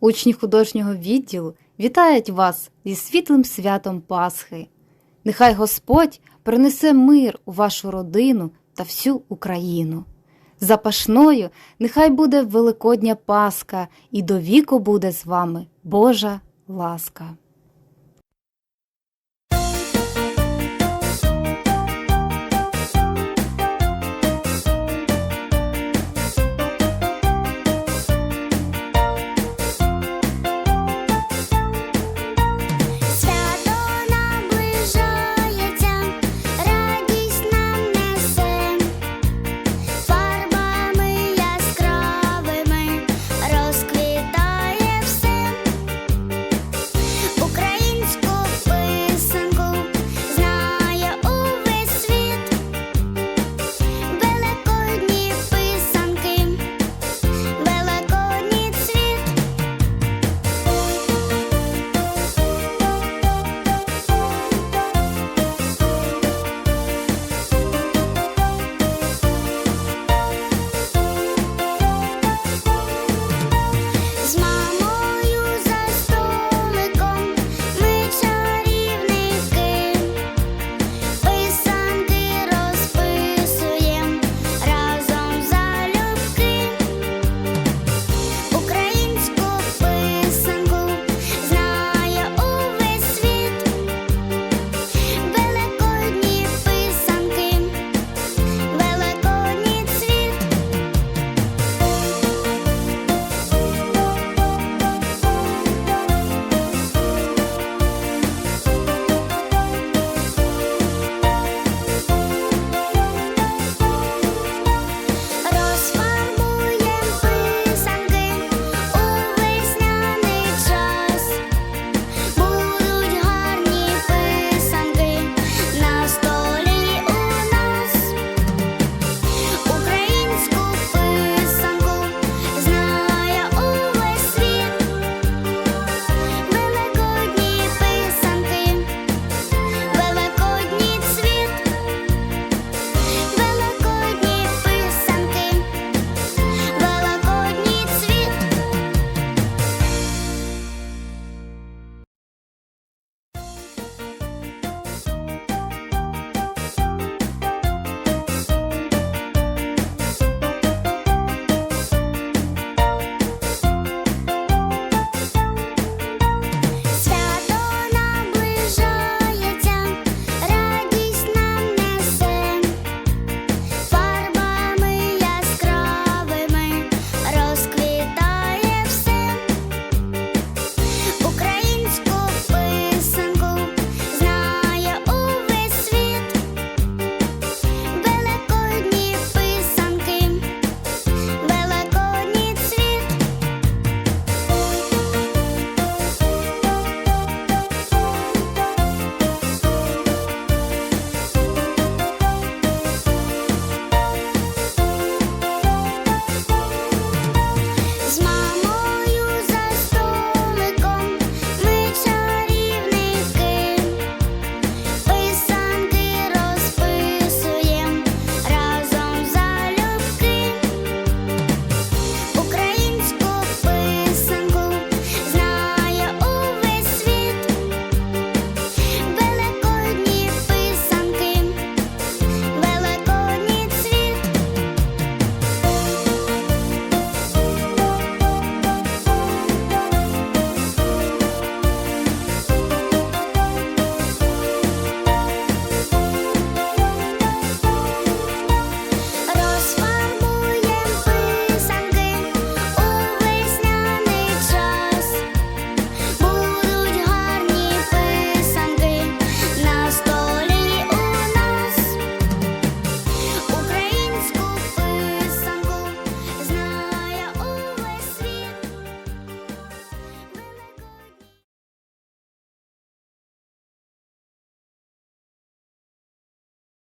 Учні художнього відділу вітають вас зі світлим святом Пасхи. Нехай Господь принесе мир у вашу родину та всю Україну. Запашною нехай буде Великодня Пасха, і до віку буде з вами Божа ласка.